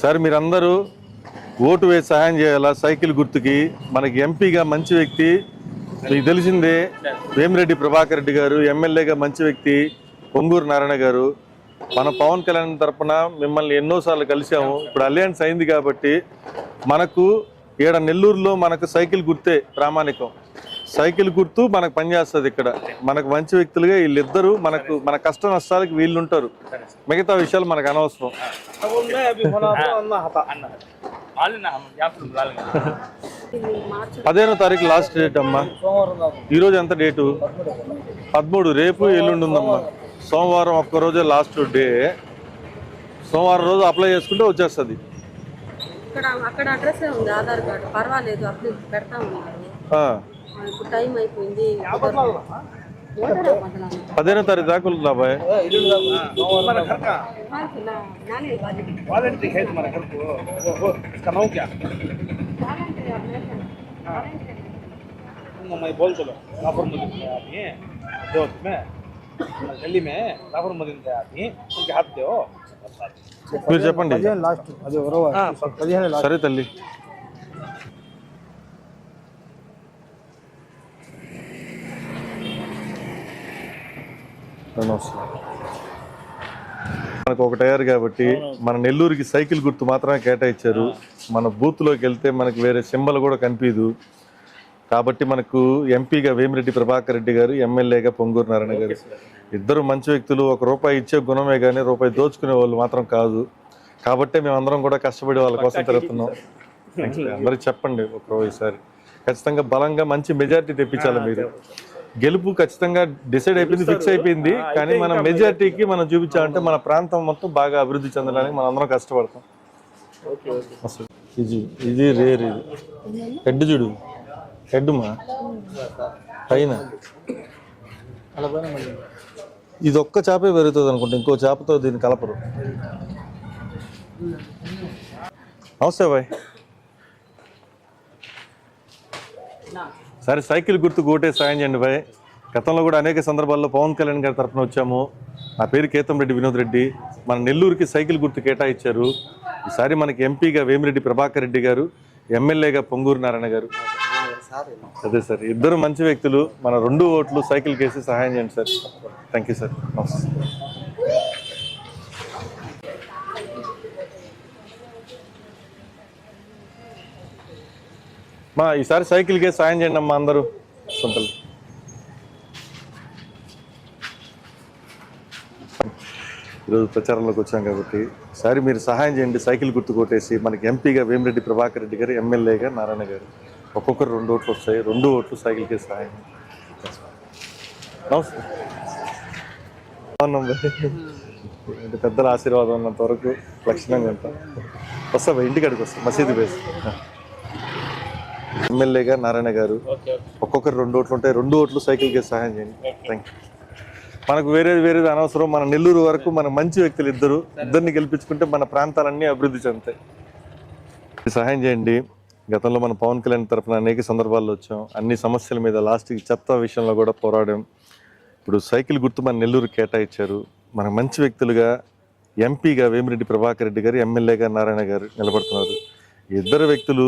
Sir మీరందరూ vote వేసి సహాయం చేయాలా? సైకిల్ గుర్తుకి మనకి ఎంపీగా మంచి వ్యక్తి మీకు తెలిసిందే వేమిరెడ్డి ప్రభాకర్ రెడ్డి గారు ఎమ్మెల్యేగా మంచి వ్యక్తి పొంగూరు నారాయణ గారు. మన పవన్ కళ్యాణ్ తరఫున మిమ్మల్ని ఎన్నోసార్లు కలిసాము ఇప్పుడు అలయన్స్ అయింది కాబట్టి మనకు ఈడ నెల్లూరులో మనకు సైకిల్ గుర్తే ప్రామాణికం. సైకిల్ గుర్తు మనకు పనిచేస్తుంది ఇక్కడ. మనకు మంచి వ్యక్తులుగా వీళ్ళిద్దరూ మనకు మన కష్ట నష్టాలకు వీళ్ళు ఉంటారు మిగతా విషయాలు మనకు అనవసరం. పదిహేనో తారీఖు లాస్ట్ డేట్ అమ్మా. ఈరోజు ఎంత డేటు? పదమూడు. రేపు ఎల్లుండి ఉందమ్మా సోమవారం ఒక్క రోజే లాస్ట్ డే. సోమవారం రోజు అప్లై చేసుకుంటే వచ్చేస్తుంది. అక్కడ అడ్రస్ ఉంది ఆధార్ కార్డు. పర్వాలేదు అప్పుడు పెడతా ఉన్నారు ఇప్పుడు టైం అయిపోయింది కుదరదు. ఓటరా మొదలన్నా. పదిహేనో తారీఖు దాకా ఉంది బాబాయ్ हाँ, खिला, नानी वाली। वालंटी है तुम्हारे घर को वो वो इसका नाम क्या वालंटी है, अपने से। वालंटी है। तुम मैं बोल चलो राफर मदीन थे आदमी दोस्त में दिल्ली में राफर मदीन थे आदमी उनके हाथ दे हो మీరు చెప్పండి లాస్ట్ అది ఎవరో పదిహేను లాస్ట్ సరే తల్లి మనకు అయ్యారు కాబట్టి మన నెల్లూరుకి సైకిల్ గుర్తు మాత్రమే కేటాయించారు. మన బూత్లోకి వెళ్తే మనకు వేరే సింబల్ కూడా కనిపించదు కాబట్టి మనకు ఎంపీగా వేమిరెడ్డి ప్రభాకర్ రెడ్డి గారు ఎమ్మెల్యేగా పొంగూరు నారాయణ గారు. ఇద్దరు మంచి వ్యక్తులు ఒక రూపాయి ఇచ్చే గుణమే కానీ రూపాయి దోచుకునే వాళ్ళు మాత్రం కాదు. కాబట్టే మేము అందరం కూడా కష్టపడి వాళ్ళ కోసం తిరుగుతున్నాం. అందరికి చెప్పండి ఒకసారి ఖచ్చితంగా బలంగా మంచి మెజారిటీ తెప్పించాలి మీరు. గెలుపు ఖచ్చితంగా డిసైడ్ అయిపోయింది ఫిక్స్ అయిపోయింది. కానీ మన మెజారిటీకి మనం చూపించాలంటే మన ప్రాంతం మొత్తం బాగా అభివృద్ధి చెందడానికి మనం అందరం కష్టపడతాం. ఇది ఇది రేర్ ఇది. హెడ్ చూడు. హెడ్ మా? పైన. ఇది ఒక్క చేపే పెరుగుతుంది అనుకుంటా ఇంకో చేపతో దీన్ని కలపరు. నమస్తే బాయ్. సరే సైకిల్ గుర్తు కోటే సాయం చేయండి భయ్. గతంలో కూడా అనేక సందర్భాల్లో పవన్ కళ్యాణ్ గారి తరఫున వచ్చాము. నా పేరు కేతం రెడ్డి వినోద్ రెడ్డి. మన నెల్లూరుకి సైకిల్ గుర్తు కేటాయించారు. ఈసారి మనకి ఎంపీగా వేమిరెడ్డి ప్రభాకర్ రెడ్డి గారు ఎమ్మెల్యేగా పొంగూరు నారాయణ గారు. అదే సార్ ఇద్దరు మంచి వ్యక్తులు. మన రెండు ఓట్లు సైకిల్ కేసి సహాయం చేయండి సార్. Thank you sir. నమస్తే. మా ఈసారి సైకిల్కే సాయం చేయండి అమ్మా అందరూ. సొంతలు. ఈరోజు ప్రచారంలోకి వచ్చాం కాబట్టి సారి మీరు సహాయం చేయండి సైకిల్ గుర్తు కొట్టేసి మనకి ఎంపీగా వేమిరెడ్డి ప్రభాకర్ రెడ్డి గారు ఎమ్మెల్యేగా నారాయణ గారు. ఒక్కొక్కరు రెండు ఓట్లు వస్తాయి రెండు ఓట్లు సైకిల్కే సహాయం నమస్తే. పెద్దల ఆశీర్వాదం ఉన్నంత వరకు లక్షణంగా ఉంటాం. వస్తా ఇంటికాడికి వస్తా. మసీదు బేస్ ఎమ్మెల్యేగా నారాయణ గారు. ఒక్కొక్కరు రెండు ఓట్లు ఉంటాయి. రెండు ఓట్లు సైకిల్కి సహాయం చేయండి. థ్యాంక్ యూ మనకు వేరేది వేరేది అనవసరం. మన నెల్లూరు వరకు మన మంచి వ్యక్తులు ఇద్దరు. ఇద్దరిని గెలిపించుకుంటే మన ప్రాంతాలన్నీ అభివృద్ధి చెందుతాయి. సహాయం చేయండి. గతంలో మన పవన్ కళ్యాణ్ తరఫున అనేక సందర్భాల్లో వచ్చాం. అన్ని సమస్యల మీద లాస్ట్కి చెత్త విషయంలో కూడా పోరాడాం. ఇప్పుడు సైకిల్ గుర్తు మన నెల్లూరు కేటాయించారు. మన మంచి వ్యక్తులుగా ఎంపీగా వేమిరెడ్డి ప్రభాకర్ రెడ్డి గారు ఎమ్మెల్యేగా నారాయణ గారు నిలబడుతున్నారు. ఇద్దరు వ్యక్తులు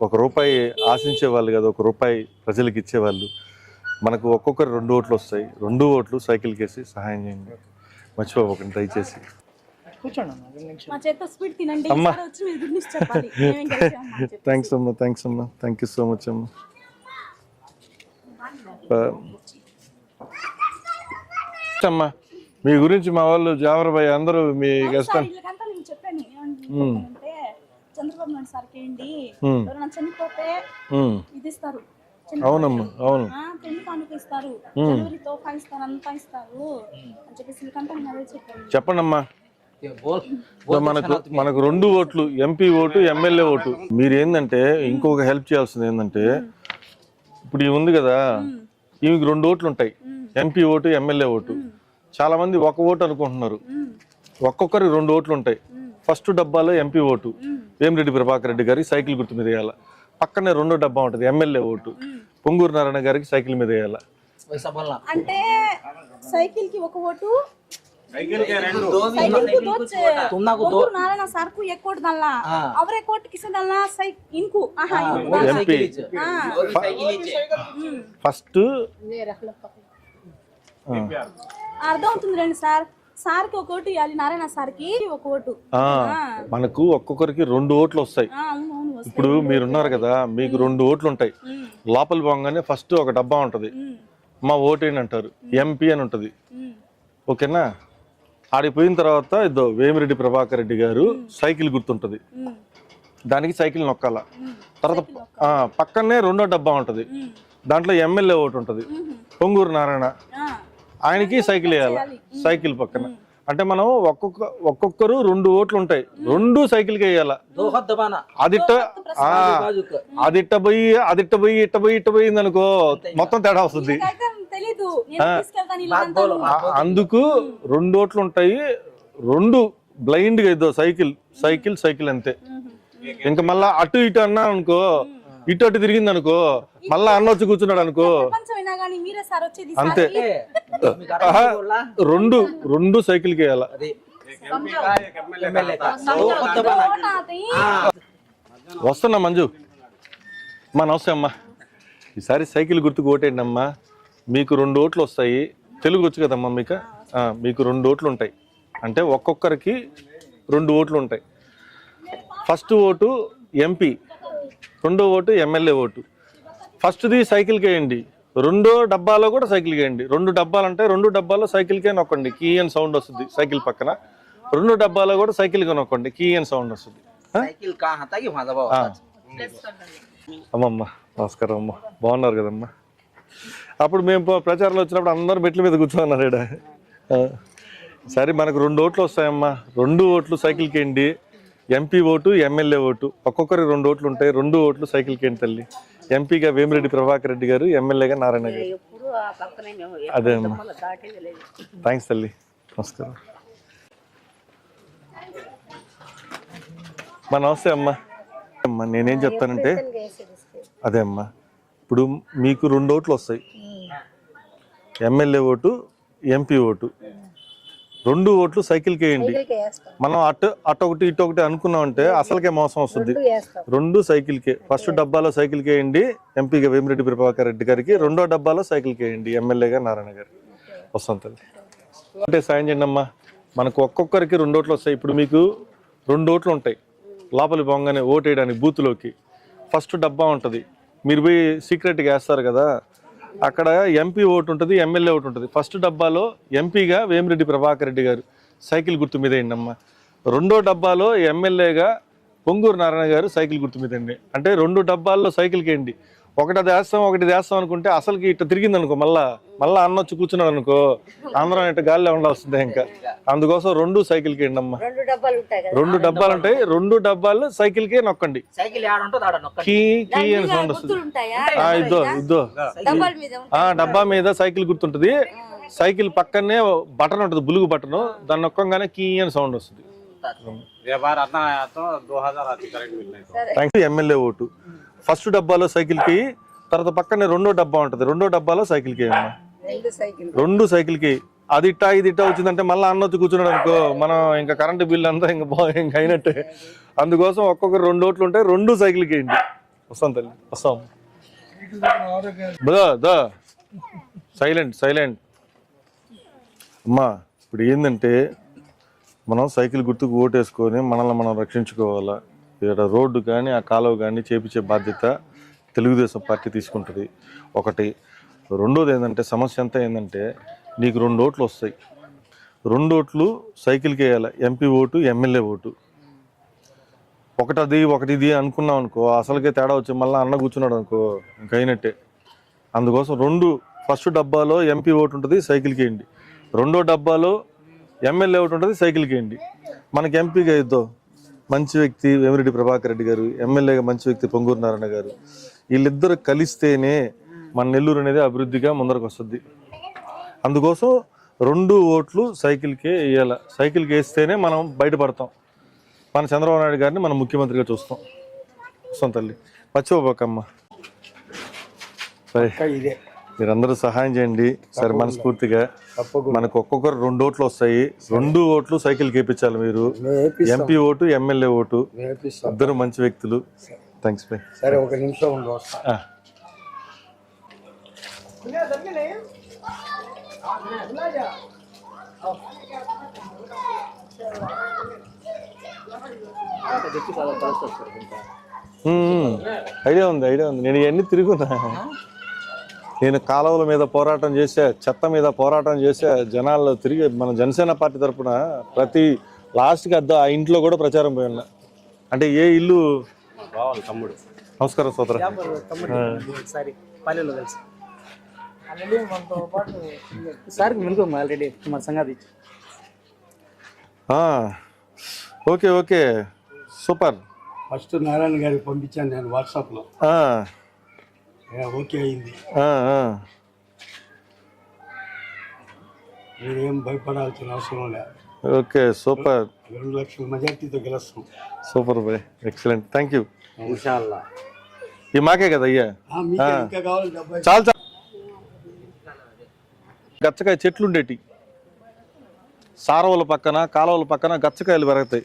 ఒక రూపాయి ఆశించే వాళ్ళు కాదు ఒక రూపాయి ప్రజలకు ఇచ్చేవాళ్ళు. మనకు ఒక్కొక్కరు రెండు ఓట్లు వస్తాయి. రెండు ఓట్లు సైకిల్ కేసి సహాయం చేయండి. మర్చిపోకండి దయచేసి. అమ్మా. థ్యాంక్స్ అమ్మా థ్యాంక్స్ అమ్మా. థ్యాంక్ యూ సో మచ్ అమ్మా. అమ్మా మీ గురించి మా వాళ్ళు జావరబాయ్ అందరూ మీ కష్టం చంద్రబాబు నాయుడు సార్కి ఏంటి. ఎవరైనా చనిపోతే ఇది ఇస్తారు అవునమ్మా అవును. ఆ, పెళ్ళి కానుక ఇస్తారు? జనవరి తోఫా ఇస్తారు అంతా ఇస్తారు? అని చెప్పేసి వీళ్ళకంతా నేను అదే చెప్పాను. చెప్పండి అమ్మా సో మనకు మనకు రెండు ఓట్లు ఎంపీ ఓటు ఎమ్మెల్యే ఓటు. మీరు ఏంటంటే ఇంకొక హెల్ప్ చేయాల్సింది ఏంటంటే ఇప్పుడు ఇవి ఉంది కదా ఈమెకి రెండు ఓట్లు ఉంటాయి. MP vote MLA vote. చాలా మంది ఒక ఓటు అనుకుంటున్నారు. ఒక్కొక్కరికి రెండు ఓట్లు ఉంటాయి. ఫస్ట్ డబ్బాలో ఎంపీ ఓటు. వేమిరెడ్డి ప్రభాకర్ రెడ్డి గారికి సైకిల్ గుర్తు మీద వేయాల. పక్కనే రెండో డబ్బా ఉంటుంది ఎమ్మెల్యే ఓటు. పొంగూరు నారాయణ గారికి సైకిల్ మీద వేయాల. అంటే సైకిల్కి ఒక ఓటు. సార్ ఫస్ట్ అర్థం అవుతుంది రండి సార్. సార్కి ఒక ఓటు ఇవ్వాలి నారాయణ సార్కి ఒక ఓటు. మనకు ఒక్కొక్కరికి రెండు ఓట్లు వస్తాయి. ఇప్పుడు మీరున్నారు కదా మీకు రెండు ఓట్లు ఉంటాయి. లోపల పోగానే ఫస్ట్ ఒక డబ్బా ఉంటది. మా ఓటేని అంటారు? ఎంపీ అని ఉంటది. ఓకేనా? ఆడికి పోయిన తర్వాత ఇదో వేమిరెడ్డి ప్రభాకర్ రెడ్డి గారు సైకిల్ గుర్తుంటది. దానికి సైకిల్ నొక్కాల. తర్వాత పక్కనే రెండో డబ్బా ఉంటది. దాంట్లో ఎమ్మెల్యే ఓటు ఉంటది. పొంగూరు నారాయణ. ఆయనకి సైకిల్ వేయాలి. సైకిల్ పక్కన. అంటే మనం ఒక్కొక్క ఒక్కొక్కరు రెండు ఓట్లు ఉంటాయి. రెండు సైకిల్కి అదిట్ట అదిట్ట పోయి అదిట్ట పోయి ఇట్ట పోయి ఇట్ట పోయింది అనుకో మొత్తం తేడా వస్తుంది. అందుకు రెండు ఓట్లు ఉంటాయి. రెండు బ్లైండ్గా ఇద్దో సైకిల్ సైకిల్ సైకిల్ అంతే. ఇంకా మళ్ళా అటు ఇటు అన్నా అనుకో ఇటు అటు తిరిగింది అనుకో మళ్ళా అన్న వచ్చి కూర్చున్నాడు అనుకో అయినా కానీ మీరే సార్ వచ్చేది అంతే. రెండు రెండు సైకిల్ వస్తున్నా మంజు. మా నమస్తే అమ్మా. ఈసారి సైకిల్ గుర్తుకు ఓటేయండి అమ్మా. మీకు రెండు ఓట్లు వస్తాయి. తెలుగు వచ్చు కదమ్మా మీకు? మీకు రెండు ఓట్లు ఉంటాయి. అంటే ఒక్కొక్కరికి రెండు ఓట్లు ఉంటాయి. ఫస్ట్ ఓటు ఎంపీ రెండో ఓటు ఎమ్మెల్యే ఓటు. ఫస్ట్ది సైకిల్కి వేయండి. రెండో డబ్బాలో కూడా సైకిల్ కేయండి రెండు డబ్బాలు అంటే రెండు డబ్బాలో సైకిల్కే నొక్కండి. కీ అని సౌండ్ వస్తుంది సైకిల్ పక్కన. రెండు డబ్బాలో కూడా సైకిల్గా నొక్కండి. కీ అని సౌండ్ వస్తుంది. అమ్మమ్మ నమస్కారం అమ్మ. బాగున్నారు కదమ్మా. అప్పుడు మేము ప్రచారంలో వచ్చినప్పుడు అందరూ మెట్ల మీద కూర్చున్నారు ఇక్కడ సరే మనకు రెండు ఓట్లు వస్తాయమ్మా. రెండు ఓట్లు సైకిల్ కేయండి ఎంపీ ఓటు ఎమ్మెల్యే ఓటు. ఒక్కొక్కరికి రెండు ఓట్లు ఉంటాయి. రెండు ఓట్లు సైకిల్ కేయండి తల్లి. ఎంపీగా వేమిరెడ్డి ప్రభాకర్ రెడ్డి గారు ఎమ్మెల్యేగా నారాయణ గారు. అదే అమ్మా. థ్యాంక్స్ తల్లి. నమస్కారం. మా నమస్తే అమ్మా. అమ్మా నేనేం చెప్తానంటే అదే అమ్మా. ఇప్పుడు మీకు రెండు ఓట్లు వస్తాయి. MLA vote MP vote. రెండు ఓట్లు సైకిల్కి వేయండి. మనం అటు అటు ఒకటి ఇటు ఒకటి అనుకున్నామంటే అసలుకే మోసం వస్తుంది. రెండు సైకిల్కే. ఫస్ట్ డబ్బాలో సైకిల్కి వేయండి. ఎంపీగా వేమిరెడ్డి ప్రభాకర్ రెడ్డి గారికి రెండో డబ్బాలో సైకిల్కి వేయండి. ఎమ్మెల్యేగా నారాయణ గారు. వస్తాం తల్లి అంటే సాయం చేయండి అమ్మా. మనకు ఒక్కొక్కరికి రెండు ఓట్లు వస్తాయి. ఇప్పుడు మీకు రెండు ఓట్లు ఉంటాయి. లోపలి పోగానే ఓటు వేయడానికి బూత్లోకి. ఫస్ట్ డబ్బా ఉంటుంది. మీరు పోయి సీక్రెట్గా వేస్తారు కదా. అక్కడ ఎంపీ ఓటు ఉంటుంది ఎమ్మెల్యే ఓటు ఉంటుంది. ఫస్ట్ డబ్బాలో ఎంపీగా వేమిరెడ్డి ప్రభాకర్ రెడ్డి గారు సైకిల్ గుర్తు మీద వేయండి రెండో డబ్బాలో ఎమ్మెల్యేగా పొంగూరు నారాయణ గారు సైకిల్ గుర్తు మీద అండి అంటే రెండు డబ్బాల్లో సైకిల్కి వేయండి ఒకటి దేస్తాం ఒకటి దేస్తాం అనుకుంటే అసలుకి ఇట్లా తిరిగింది అనుకో మళ్ళా మళ్ళా అన్న వచ్చి కూర్చున్నాడు అనుకో అందరం ఇట్లా గాలిలో ఉండాల్సిందే ఇంకా. అందుకోసం రెండు సైకిల్కి అమ్మా. రెండు డబ్బాలు ఉంటాయి రెండు డబ్బాలు సైకిల్కి నొక్కండి. కీ కీ అని సౌండ్ వస్తుంది. డబ్బా మీద సైకిల్ గుర్తుంటది. సైకిల్ పక్కనే బటన్ ఉంటుంది బులుగు బటన్. దాన్ని నొక్కంగానే కీ అని సౌండ్ వస్తుంది. MLA vote. ఫస్ట్ డబ్బాలో సైకిల్కి తర్వాత పక్కనే రెండో డబ్బా ఉంటది. రెండో డబ్బాలో సైకిల్కి అమ్మా రెండు సైకిల్. రెండు సైకిల్కి అది ఇట్టా ఇది ఇట్టా వచ్చిందంటే మళ్ళీ అన్న వచ్చి కూర్చున్నాడు అనుకో మనం ఇంకా కరెంట్ బిల్ అంతా ఇంకా బా ఇంకా అయినట్టే. అందుకోసం ఒక్కొక్కరు రెండు ఓట్లు ఉంటాయి రెండు సైకిల్కి వేయండి. వస్తాం తల్లి వస్తాం. దా. Silent silent. అమ్మా ఇప్పుడు ఏంటంటే మనం సైకిల్ గుర్తుకు ఓటేసుకొని మనల్ని మనం రక్షించుకోవాలా? ఇక్కడ రోడ్డు కానీ ఆ కాలువ కానీ చేపించే బాధ్యత తెలుగుదేశం పార్టీ తీసుకుంటుంది. ఒకటి. రెండోది ఏంటంటే సమస్య అంతా ఏంటంటే నీకు రెండు ఓట్లు వస్తాయి. రెండు ఓట్లు సైకిల్కి వేయాలి. MP vote MLA vote. ఒకటి అది ఒకటి ఇది అనుకున్నాం అనుకో అసలుకే తేడా వచ్చి మళ్ళీ అన్న కూర్చున్నాడు అనుకో ఇంక అయినట్టే. అందుకోసం రెండు ఫస్ట్ డబ్బాలో ఎంపీ ఓటు ఉంటుంది సైకిల్కి వేయండి. రెండో డబ్బాలో ఎమ్మెల్యే ఓటు ఉంటుంది సైకిల్కి వేయండి. మనకి ఎంపీగా ఇద్దో మంచి వ్యక్తి వేమిరెడ్డి ప్రభాకర్ రెడ్డి గారు ఎమ్మెల్యేగా మంచి వ్యక్తి పొంగూరు నారాయణ గారు. వీళ్ళిద్దరు కలిస్తేనే మన నెల్లూరు అనేది అభివృద్ధిగా ముందరకు వస్తుంది. అందుకోసం రెండు ఓట్లు సైకిల్కే వేయాల. సైకిల్కి వేస్తేనే మనం బయటపడతాం. మన చంద్రబాబు నాయుడు గారిని మనం ముఖ్యమంత్రిగా చూస్తాం. చూస్తాం తల్లి. మర్చిపోబాకమ్మ. సరే ఇదే. మీరందరూ సహాయం చేయండి. సరే మనస్ఫూర్తిగా మనకు ఒక్కొక్కరు రెండు ఓట్లు వస్తాయి. రెండు ఓట్లు సైకిల్ కేపించాలి మీరు. MP vote MLA vote. ఇద్దరు మంచి వ్యక్తులు. థ్యాంక్స్ బై సరే ఒక నిమిషం ఐడియా ఉంది ఐడియా ఉంది. నేను ఇవన్నీ తిరుగున్నా నేను కాలువల మీద పోరాటం చేసా చెత్త మీద పోరాటం చేసా జనాల్లో తిరిగి మన జనసేన పార్టీ తరపున ప్రతి లాస్ట్కి అద్ద ఆ ఇంట్లో కూడా ప్రచారం పోయి ఉన్నా. అంటే ఏ ఇల్లు? తమ్ముడు. నమస్కారం సోదర. ఒకసారి పల్లెలో కలిసి. ఆల్రెడీ మనతో పాటు సార్ వెనుకో ఆల్రెడీ మన సంగతి. Okay okay. Super. First Narayana గారికి పంపించాను నేను వాట్సాప్లో. ఆ, ఓకే అయింది. మీరేం భయపడాల్సిన అవసరం లేదు ఓకే సూపర్. రెండు లక్షల మెజార్టీతో గెలుస్తాం. Super boy excellent. Thank you. ఇన్షాల్లా. ఈ మాకే కదా అయ్యా? చాలు చాలు. గచ్చకాయ చెట్లు ఉండేటి సారవుల పక్కన కాలువల పక్కన గచ్చకాయలు పెరుగుతాయి.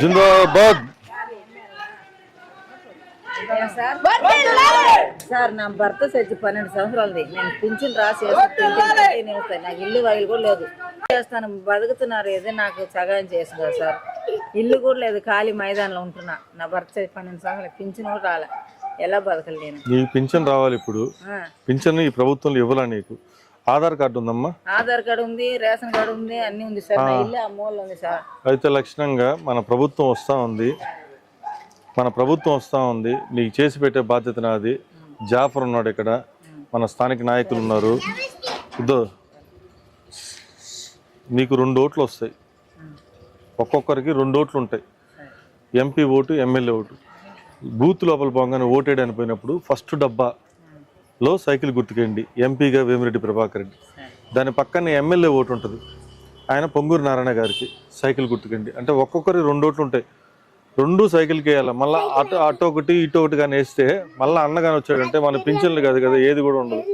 జిందాబాద్ సార్ నా భర్త చచ్చి పన్నెండు సంవత్సరాలది. నేను పింఛన్ రాసి. నాకు ఇల్లు వాయిల్ కూడా లేదు. చేస్తాను. బతుకుతున్నారు ఏదో నాకు సగాయం చేస్తున్నారు సార్. ఇల్లు కూడా లేదు. ఖాళీ మైదానంలో ఉంటున్నా. నా భర్త చచ్చి పన్నెండు సంవత్సరాలు పింఛన్ కూడా రాలే. ఎలా బతకలు నేను? నీకు పింఛన్ రావాలి ఇప్పుడు. పింఛన్ ఈ ప్రభుత్వంలో ఇవ్వాలా నీకు? ఆధార్ కార్డు ఉందమ్మా? ఆధార్ కార్డు ఉంది రేషన్ కార్డు ఉంది అన్నీ ఉంది సార్. నా ఇల్లు ఆ మూలలో ఉంది సార్. అయితే లక్షణంగా మన ప్రభుత్వం వస్తూ ఉంది. మన ప్రభుత్వం వస్తూ ఉంది. నీకు చేసి పెట్టే బాధ్యత నాది. జాఫర్ ఉన్నాడు ఇక్కడ. మన స్థానిక నాయకులు ఉన్నారు. ఇదో నీకు రెండు ఓట్లు వస్తాయి. ఒక్కొక్కరికి రెండు ఓట్లు ఉంటాయి. MP vote MLA vote. Booth లోపల పోగానే ఓటేయడానికి పోయినప్పుడు ఫస్ట్ లో సైకిల్ గుర్తుకేయండి ఎంపీగా వేమిరెడ్డి ప్రభాకర్ రెడ్డి. దాని పక్కనే ఎమ్మెల్యే ఓటు ఉంటుంది. ఆయన పొంగూరు నారాయణ గారికి సైకిల్ గుర్తుకండి అంటే ఒక్కొక్కరి రెండు ఓట్లు ఉంటాయి. రెండు సైకిల్కి వేయాలి మళ్ళీ అటు అటు ఒకటి ఇటు ఒకటి కానీ వేస్తే మళ్ళీ అన్నగాని వచ్చాడంటే మన పింఛన్లు కాదు కదా ఏది కూడా ఉండదు.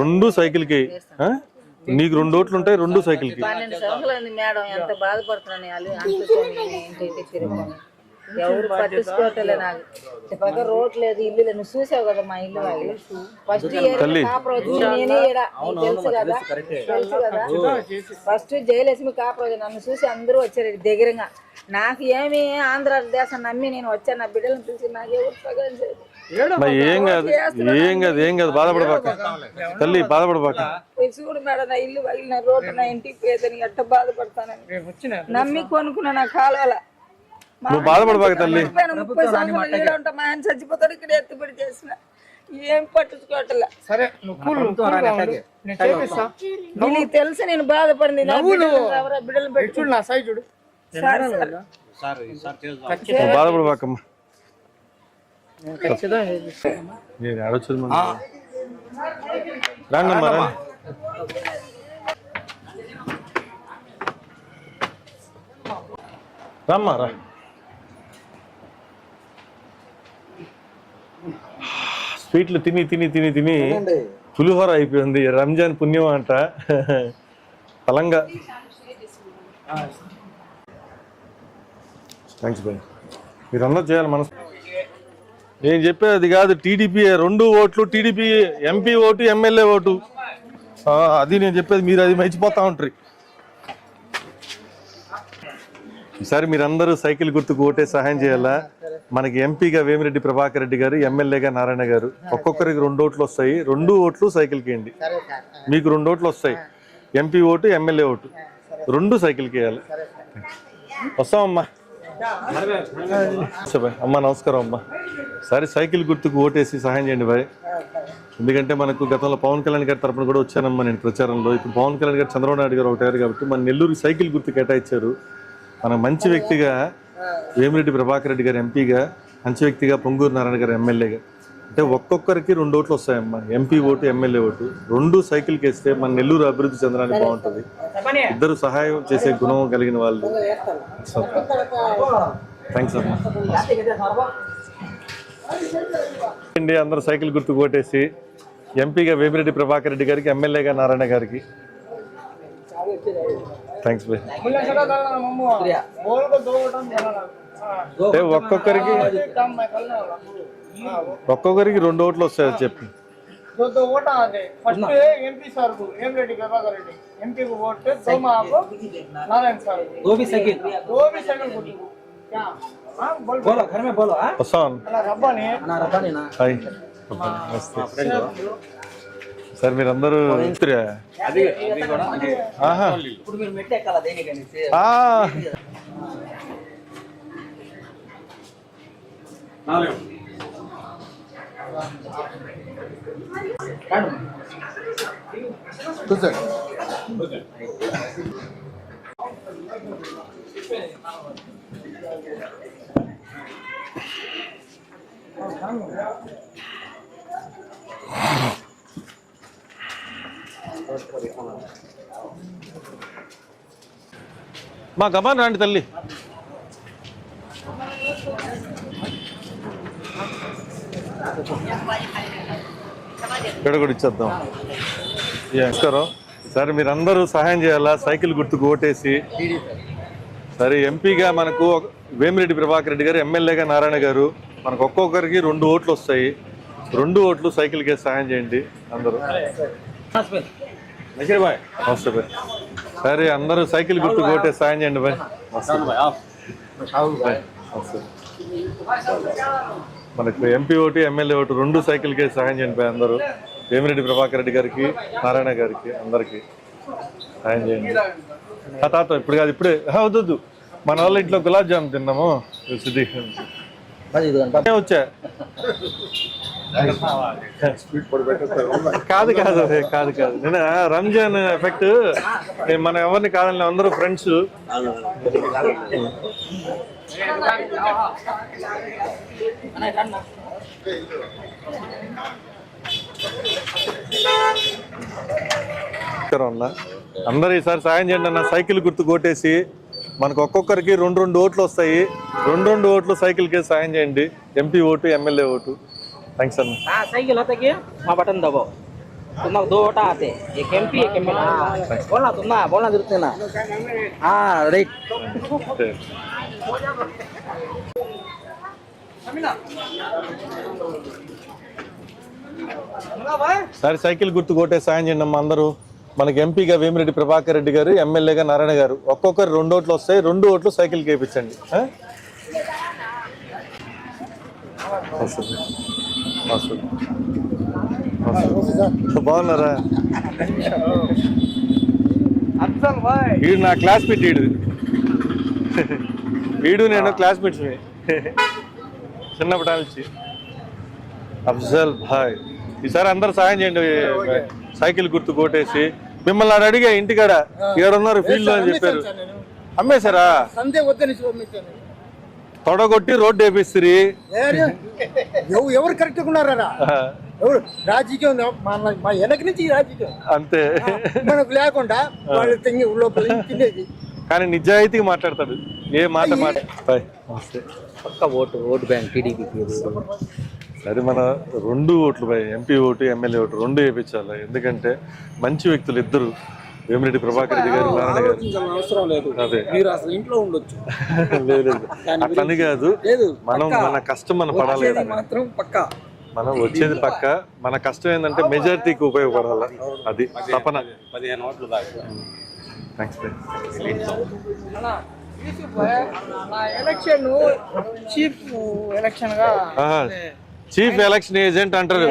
రెండు సైకిల్కి నీకు రెండు ఓట్లు ఉంటాయి రెండు సైకిల్కి ఎవరు పట్టించుకోవట్లే నాకు. పక్క రోడ్ లేదు ఇల్లు లేదు. నువ్వు చూసావు కదా మా ఇల్లు వాళ్ళు? ఫస్ట్ ఇయర్ కాపురోజు నేనే ఈడ. తెలుసు కదా? తెలుసు కదా? ఫస్ట్ జయలక్ష్మి కాపురోజు నన్ను చూసి అందరూ వచ్చారు దగ్గరగా. నాకు ఏమి ఆంధ్ర దేశం నమ్మి నేను వచ్చాను. నా బిడ్డలను పిలిచి నాకు ఎవరు మరి ఏం కాదు ఏం కాదు ఏం కాదు. బాధపడబాక. తల్లి బాధపడబాక. పోయి చూడు మేడం నా ఇల్లు పగిలిన రోడ్డు నా ఇంటికి పోయేదని ఎట్ట బాధపడతానని. నమ్మి కొనుక్కున్నా నా కాలువల. నువ్వు బాధపడబాక తల్లి. ముప్పై సంవత్సరాలు ఉంటా. మా ఆయన చచ్చిపోతాడు ఇక్కడ ఎత్తుబడి చేసిన. ఏం పట్టించుకోవట్లే. సరే నీకు తెలుసు నేను బాధపడింది. బిడ్డలు ఎవరో బిడ్డలు పెట్టి చూడు నా సైడ్ చూడు. Sir sir. సార్ సార్ చేద్దాం నువ్వు బాధపడబాకమ్మా. ఖచ్చితంగా చేపిస్తా. నేను ఆడొచ్చు రాండి అమ్మా రండి రమ్మా రా. స్వీట్లు తిని తిని తిని తిని పులిహోర అయిపోయింది. రంజాన్ పుణ్యం అంట. బలంగా థ్యాంక్స్ బాయ్ మీరందరూ చేయాలి మనసు. నేను చెప్పేది కాదు టీడీపీ రెండు ఓట్లు TDP MP vote MLA vote. ఆ, అది నేను చెప్పేది మీరు అది మర్చిపోతా ఉంటారు. ఈసారి మీరందరూ సైకిల్ గుర్తుకు ఓటే సహాయం చేయాలా? మనకి ఎంపీగా వేమిరెడ్డి ప్రభాకర్ రెడ్డి గారు ఎమ్మెల్యేగా నారాయణ గారు. ఒక్కొక్కరికి రెండు ఓట్లు వస్తాయి. రెండు ఓట్లు సైకిల్కి వేయండి మీకు రెండు ఓట్లు వస్తాయి. MP vote MLA vote. రెండు సైకిల్కి వేయాలి వస్తామమ్మా. బాయ్. అమ్మ నమస్కారం అమ్మ. సరే సైకిల్ గుర్తుకు ఓటేసి సహాయం చేయండి బాయ్. ఎందుకంటే మనకు గతంలో పవన్ కళ్యాణ్ గారి తరపున కూడా వచ్చానమ్మా నేను ప్రచారంలో. ఇప్పుడు పవన్ కళ్యాణ్ గారు చంద్రబాబు నాయుడు గారు ఒకటారు కాబట్టి మన నెల్లూరు సైకిల్ గుర్తు కేటాయించారు. మన మంచి వ్యక్తిగా వేమిరెడ్డి ప్రభాకర్ రెడ్డి గారు ఎంపీగా మంచి వ్యక్తిగా పొంగూరు నారాయణ గారు ఎమ్మెల్యేగా. అంటే ఒక్కొక్కరికి రెండు ఓట్లు వస్తాయమ్మా. MP vote MLA vote. రెండు సైకిల్కి వేస్తే మన నెల్లూరు అభివృద్ధి చెందడానికి బాగుంటుంది. ఇద్దరు సహాయం చేసే గుణం కలిగిన వాళ్ళు. థ్యాంక్స్ అమ్మా. అందరూ సైకిల్ గుర్తు కొట్టేసి ఎంపీగా వేమిరెడ్డి ప్రభాకర్ రెడ్డి గారికి ఎమ్మెల్యేగా నారాయణ గారికి एमपी सर को एम रेड्डी प्रभाकर रेड्डी एमपी को वोट पे दो माह को नारायण सर को वो भी साइकिल दो भी सेकंड को क्या हाँ बोल बोलो घर में बोलो हाँ వస్తాను अला रब्बा ने ना रखा नहीं ना హాయ్ నమస్తే సార్ మీరందరూ మిత్రులా? ఆహా ఇప్పుడు మీరు మెట్టు ఎక్కాలా దేనికని ఆ. మా గమాన్ రండి తల్లి. ఇక్కడ కూడా ఇచ్చేద్దాం. నమస్కారం. సరే మీరందరూ సహాయం చేయాలా? సైకిల్ గుర్తుకు ఓటేసి. సరే ఎంపీగా మనకు వేమిరెడ్డి ప్రభాకర్ రెడ్డి గారు ఎమ్మెల్యేగా నారాయణ గారు మనకు ఒక్కొక్కరికి రెండు ఓట్లు వస్తాయి. రెండు ఓట్లు సైకిల్కే సహాయం చేయండి అందరూ. నమస్తే బాయ్. సరే అందరూ సైకిల్ గుర్తు కొట్టే సాయం చేయండి బాయ్. మనకు ఎంపీ ఓటు ఎమ్మెల్యే ఓటు రెండు సైకిల్కే సహాయం చేయండి బాయ్ అందరూ. వేమిరెడ్డి ప్రభాకర్ రెడ్డి గారికి నారాయణ గారికి అందరికి సాయం చేయండి. ఆ తాత ఇప్పుడు కాదు ఇప్పుడే. వద్దు. మన వాళ్ళ ఇంట్లో గులాబ్ జామ్ తిన్నాము. వచ్చా? కాదు కాదు అదే కాదు కాదు. నేను రంజాన్ ఎఫెక్ట్ మనం ఎవరిని కాదని అందరూ ఫ్రెండ్స్ అందరూ ఈసారి సాయం చేయండి అన్న సైకిల్ గుర్తు కొట్టేసి మనకు ఒక్కొక్కరికి రెండు రెండు ఓట్లు వస్తాయి. రెండు రెండు ఓట్లు సైకిల్కే సాయం చేయండి. MP vote MLA vote. Thanks అన్న हाँ साइकिल होता क्या वहाँ बटन दबाओ तुम्हारा दो वोटा आते एक एम पी एक एम एल बोलना तुम ना बोलना जरूरत है ना हाँ राइट Okay. సరే సైకిల్ గుర్తు కొట్టే సాయం చేయండి అమ్మా అందరూ మనకి ఎంపీగా వేమిరెడ్డి ప్రభాకర్ రెడ్డి గారు ఎమ్మెల్యేగా నారాయణ గారు ఒక్కొక్కరు రెండు ఓట్లు వస్తాయి రెండు ఓట్లు సైకిల్ కేపించండి బాగున్నారా? వీడు నా క్లాస్మేట్ వీడు. వీడు నేను క్లాస్మేట్స్ చిన్నప్పటి నుంచి. అఫ్జల్ భాయ్ ఈసారి అందరు సాయం చేయండి. సైకిల్ గుర్తు కొట్టేసి. మిమ్మల్ని ఆడ అడిగా ఇంటికాడ ఎవరున్నారు ఫీల్డ్ అని చెప్పారు. అమ్మేశారా? వద్దని తొడగొట్టి రోడ్డు వేపిస్తుంది ఎవరు కరెక్ట్ ఉన్నారా ఎవరు? రాజకీయం మన మా వెనక నుంచి రాజకీయం. అంతే. మనకు లేకుండా వాళ్ళు తింగి లోపల తినేది. కానీ నిజాయితీ మాట్లాడతాడు. ఏ మాట మాట. పక్క ఓటు ఓటు బ్యాంక్ టీడీపీకి సరే మన రెండు ఓట్లు ఎంపీ ఓటు ఎమ్మెల్యే ఓటు రెండు వేయించాలి ఎందుకంటే మంచి వ్యక్తులు ఇద్దరు. వేమిరెడ్డి ప్రభాకర్ రెడ్డి గారు నారాయణ గారు. అవసరం లేదు. అదే. మీరు అసలు ఇంట్లో ఉండొచ్చు. లేదు. అట్లని కాదు. లేదు మనం మన కష్టం మనం పడాలి. మాత్రం పక్కా. మనం వచ్చేది పక్క. మన కష్టం ఏంటంటే మెజారిటీకి ఉపయోగపడాలి. అది తపన. పదిహేను ఓట్లు దాకా. థ్యాంక్స్ నా ఎలక్షన్ చీఫ్ ఎలక్షన్గా చీఫ్ ఎలక్షన్ ఏజెంట్ అంటారు.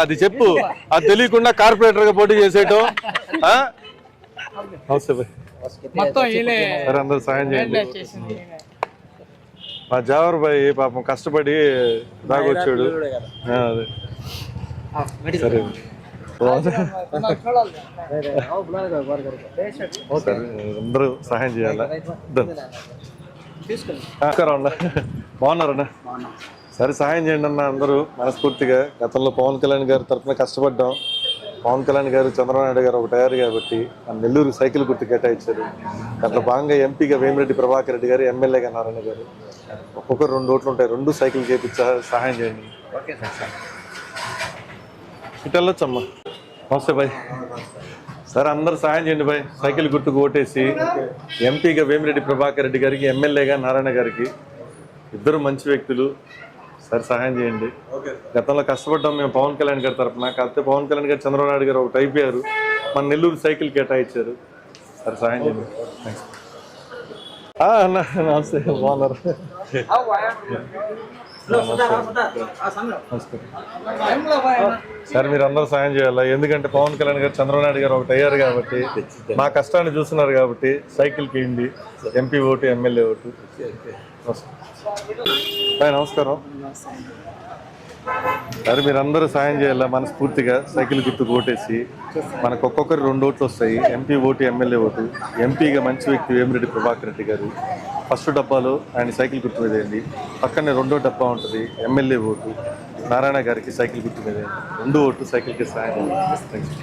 అది చెప్పు. అది తెలియకుండా కార్పొరేటర్గా పోటీ చేసేయటం. ఆ? నమస్తే సరే అందరూ సాయం చేయండి. మా జావర్ బాయ్ పాపం కష్టపడి దాగొచ్చాడు అదే. సరే. సరే. అందరూ సహాయం చేయాలా? నమస్కారం అన్న బాగున్నారన్నా? సరే సహాయం చేయండి అన్న అందరూ మనస్ఫూర్తిగా గతంలో పవన్ కళ్యాణ్ గారి తరఫున కష్టపడ్డాం. పవన్ కళ్యాణ్ గారు చంద్రబాబు నాయుడు గారు ఒక తయారు కాబట్టి నెల్లూరు సైకిల్ గుర్తు కేటాయించారు. దాంట్లో భాగంగా ఎంపీగా వేమిరెడ్డి ప్రభాకర్ రెడ్డి గారు ఎమ్మెల్యేగా నారాయణ గారు. ఒక్కొక్కరు రెండు ఓట్లు ఉంటాయి. రెండు సైకిల్ చేపించా సహాయం చేయండి. ఇటు వెళ్ళొచ్చమ్మా. నమస్తే బాయ్. సరే అందరూ సహాయం చేయండి బాయ్. సైకిల్ గుర్తుకు ఓటేసి ఎంపీగా వేమిరెడ్డి ప్రభాకర్ రెడ్డి గారికి ఎమ్మెల్యేగా నారాయణ గారికి ఇద్దరు మంచి వ్యక్తులు. సరే సహాయం చేయండి. గతంలో కష్టపడ్డాం మేము పవన్ కళ్యాణ్ గారి తరఫున కాకపోతే పవన్ కళ్యాణ్ గారు చంద్రబాబు నాయుడు గారు ఒకటి అయిపోయారు. మన నెల్లూరు సైకిల్ కేటాయించారు. సరే సహాయం చేయండి. థ్యాంక్స్ నమస్తే బాగున్నారు. సార్ మీరు అందరూ సాయం చేయాలి? ఎందుకంటే పవన్ కళ్యాణ్ గారు చంద్రబాబు నాయుడు గారు ఒకటి అయ్యారు కాబట్టి మా కష్టాన్ని చూస్తున్నారు కాబట్టి సైకిల్కి ఇండి MP vote MLA vote. Bye నమస్కారం. సరే మీరందరూ సాయం చేయాలి? మనస్ఫూర్తిగా సైకిల్ గుర్తుకు ఓటేసి మనకు ఒక్కొక్కరు రెండు ఓట్లు వస్తాయి. MP vote MLA vote. ఎంపీగా మంచి వ్యక్తి వేమిరెడ్డి ప్రభాకర్ రెడ్డి గారు. ఫస్ట్ డబ్బాలో ఆయన సైకిల్ గుర్తు మీద వేయండి. పక్కనే రెండో డబ్బా ఉంటుంది ఎమ్మెల్యే ఓటు. నారాయణ గారికి సైకిల్ గుర్తు మీద వేయండి. రెండు ఓట్లు సైకిల్కి సాయం చేయాలి